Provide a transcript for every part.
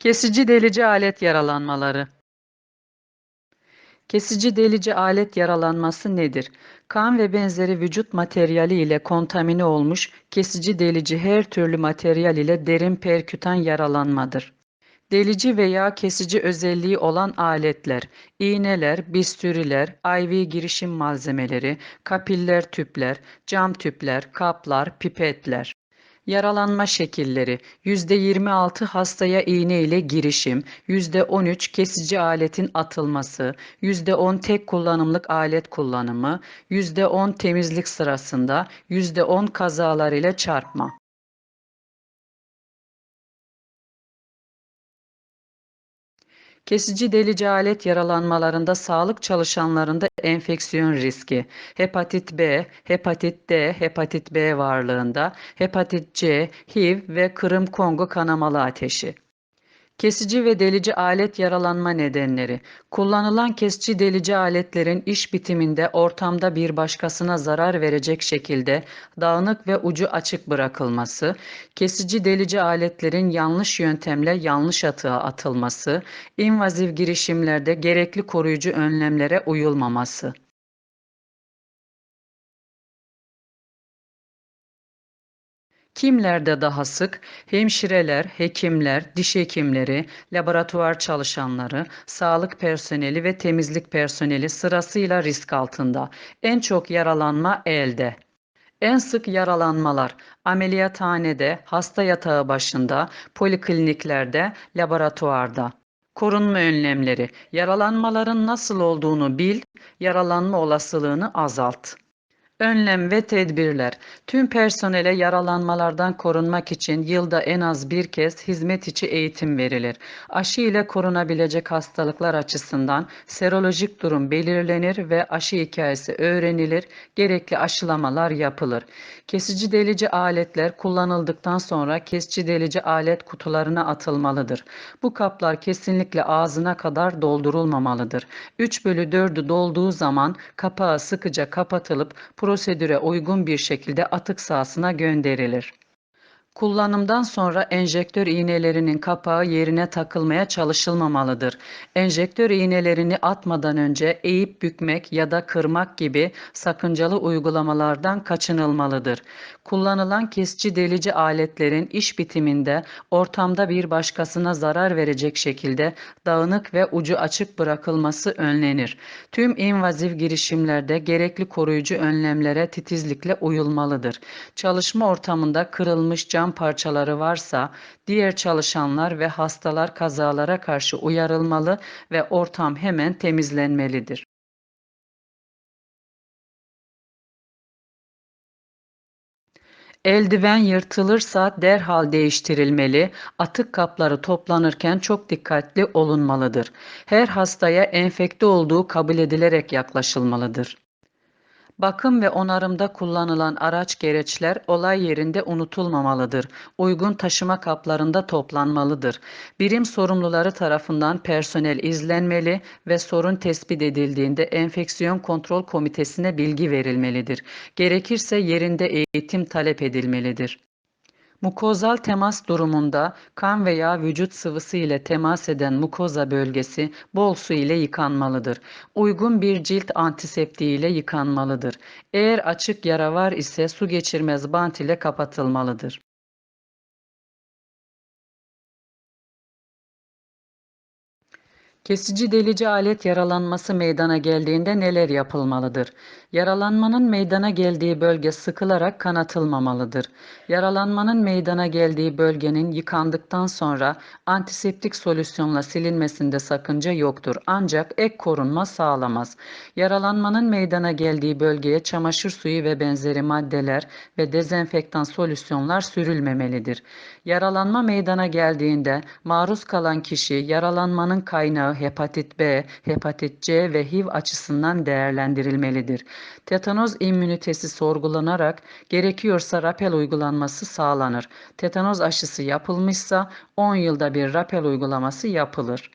Kesici delici alet yaralanmaları. Kesici delici alet yaralanması nedir? Kan ve benzeri vücut materyali ile kontamine olmuş kesici delici her türlü materyal ile derin perkütan yaralanmadır. Delici veya kesici özelliği olan aletler, iğneler, bistüriler, IV girişim malzemeleri, kapiller tüpler, cam tüpler, kaplar, pipetler. Yaralanma şekilleri %26 hastaya iğne ile girişim, %13 kesici aletin atılması, %10 tek kullanımlık alet kullanımı, %10 temizlik sırasında, %10 kazalar ile çarpma. Kesici delici alet yaralanmalarında sağlık çalışanlarında enfeksiyon riski, hepatit B, hepatit D, hepatit B varlığında, hepatit C, HIV ve Kırım Kongo kanamalı ateşi. Kesici ve delici alet yaralanma nedenleri. Kullanılan kesici delici aletlerin iş bitiminde ortamda bir başkasına zarar verecek şekilde dağınık ve ucu açık bırakılması, kesici delici aletlerin yanlış yöntemle yanlış atığa atılması, invaziv girişimlerde gerekli koruyucu önlemlere uyulmaması. Kimlerde daha sık? Hemşireler, hekimler, diş hekimleri, laboratuvar çalışanları, sağlık personeli ve temizlik personeli sırasıyla risk altında. En çok yaralanma elde. En sık yaralanmalar ameliyathanede, hasta yatağı başında, polikliniklerde, laboratuvarda. Korunma önlemleri. Yaralanmaların nasıl olduğunu bil, yaralanma olasılığını azalt. Önlem ve tedbirler. Tüm personele yaralanmalardan korunmak için yılda en az bir kez hizmet içi eğitim verilir. Aşı ile korunabilecek hastalıklar açısından serolojik durum belirlenir ve aşı hikayesi öğrenilir, gerekli aşılamalar yapılır. Kesici delici aletler kullanıldıktan sonra kesici delici alet kutularına atılmalıdır. Bu kaplar kesinlikle ağzına kadar doldurulmamalıdır. 3 bölü 4'ü dolduğu zaman kapağı sıkıca kapatılıp prosedüre uygun bir şekilde atık sahasına gönderilir. Kullanımdan sonra enjektör iğnelerinin kapağı yerine takılmaya çalışılmamalıdır. Enjektör iğnelerini atmadan önce eğip bükmek ya da kırmak gibi sakıncalı uygulamalardan kaçınılmalıdır. Kullanılan kesici delici aletlerin iş bitiminde ortamda bir başkasına zarar verecek şekilde dağınık ve ucu açık bırakılması önlenir. Tüm invaziv girişimlerde gerekli koruyucu önlemlere titizlikle uyulmalıdır. Çalışma ortamında kırılmış cam cam parçaları varsa diğer çalışanlar ve hastalar kazalara karşı uyarılmalı ve ortam hemen temizlenmelidir. Eldiven yırtılırsa derhal değiştirilmeli, atık kapları toplanırken çok dikkatli olunmalıdır. Her hastaya enfekte olduğu kabul edilerek yaklaşılmalıdır. Bakım ve onarımda kullanılan araç gereçler olay yerinde unutulmamalıdır. Uygun taşıma kaplarında toplanmalıdır. Birim sorumluları tarafından personel izlenmeli ve sorun tespit edildiğinde enfeksiyon kontrol komitesine bilgi verilmelidir. Gerekirse yerinde eğitim talep edilmelidir. Mukozal temas durumunda kan veya vücut sıvısı ile temas eden mukoza bölgesi bol su ile yıkanmalıdır. Uygun bir cilt antiseptiği ile yıkanmalıdır. Eğer açık yara var ise su geçirmez bant ile kapatılmalıdır. Kesici delici alet yaralanması meydana geldiğinde neler yapılmalıdır? Yaralanmanın meydana geldiği bölge sıkılarak kanatılmamalıdır. Yaralanmanın meydana geldiği bölgenin yıkandıktan sonra antiseptik solüsyonla silinmesinde sakınca yoktur. Ancak ek korunma sağlamaz. Yaralanmanın meydana geldiği bölgeye çamaşır suyu ve benzeri maddeler ve dezenfektan solüsyonlar sürülmemelidir. Yaralanma meydana geldiğinde maruz kalan kişi yaralanmanın kaynağı hepatit B, hepatit C ve HIV açısından değerlendirilmelidir. Tetanoz immünitesi sorgulanarak gerekiyorsa rapel uygulanması sağlanır. Tetanoz aşısı yapılmışsa 10 yılda bir rapel uygulaması yapılır.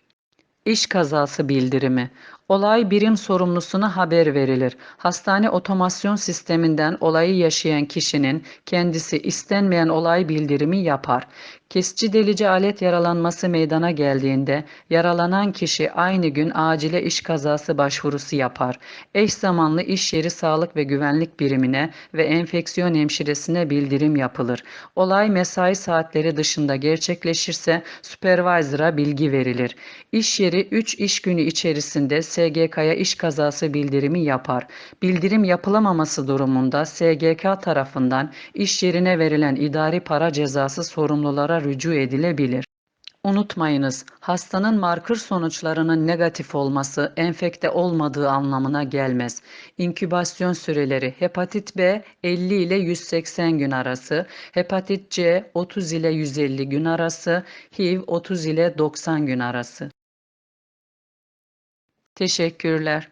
İş kazası bildirimi Olay birim sorumlusuna haber verilir. Hastane otomasyon sisteminden olayı yaşayan kişinin kendisi istenmeyen olay bildirimi yapar. Kesici delici alet yaralanması meydana geldiğinde yaralanan kişi aynı gün acile iş kazası başvurusu yapar. Eş zamanlı iş yeri sağlık ve güvenlik birimine ve enfeksiyon hemşiresine bildirim yapılır. Olay mesai saatleri dışında gerçekleşirse supervisor'a bilgi verilir. İş yeri 3 iş günü içerisinde SGK'ya iş kazası bildirimi yapar. Bildirim yapılamaması durumunda SGK tarafından iş yerine verilen idari para cezası sorumlulara rücu edilebilir. Unutmayınız, hastanın markır sonuçlarının negatif olması enfekte olmadığı anlamına gelmez. İnkübasyon süreleri hepatit B 50 ile 180 gün arası, hepatit C 30 ile 150 gün arası, HIV 30 ile 90 gün arası. Teşekkürler.